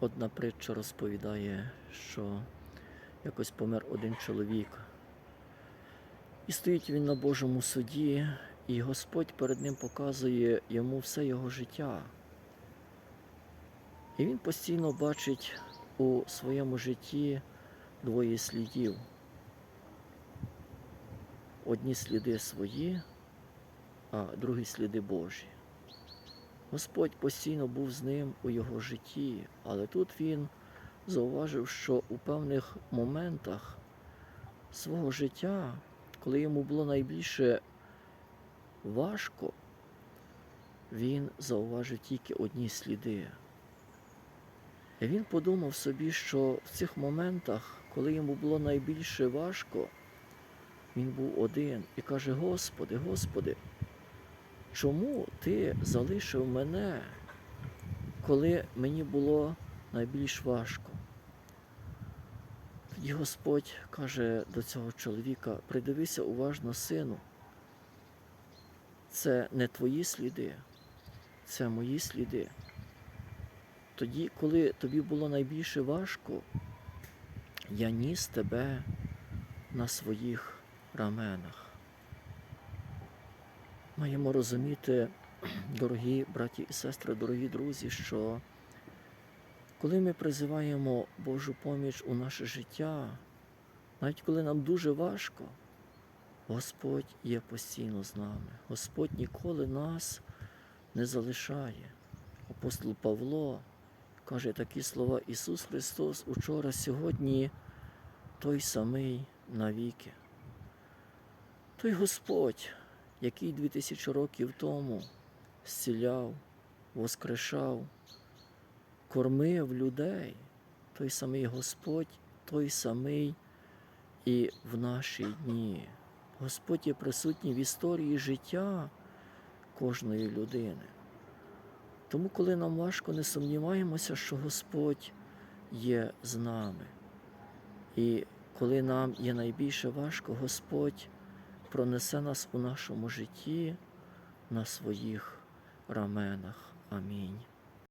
Одна притча розповідає, що якось помер один чоловік. І стоїть він на Божому суді, і Господь перед ним показує йому все його життя. І він постійно бачить у своєму житті двоє слідів. Одні сліди свої, а другі сліди Божі. Господь постійно був з ним у його житті, але тут він зауважив, що у певних моментах свого життя, коли йому було найбільше важко, він зауважив тільки одні сліди. І він подумав собі, що в цих моментах, коли йому було найбільше важко, він був один і каже: Господи, Господи, чому ти залишив мене, коли мені було найбільш важко? Тоді Господь каже до цього чоловіка: придивися уважно, сину. Це не твої сліди, це мої сліди. Тоді, коли тобі було найбільше важко, я ніс тебе на своїх раменах. Маємо розуміти, дорогі браті і сестри, дорогі друзі, що коли ми призиваємо Божу поміч у наше життя, навіть коли нам дуже важко, Господь є постійно з нами. Господь ніколи нас не залишає. Апостол Павло каже такі слова Ісус Христос учора, сьогодні той самий навіки. Той Господь, який дві тисячі років тому зціляв, воскрешав, кормив людей, той самий Господь, той самий і в наші дні. Господь є присутній в історії життя кожної людини. Тому, коли нам важко, не сумніваємося, що Господь є з нами. І коли нам є найбільше важко, Господь пронесе нас у нашому житті на своїх раменах. Амінь.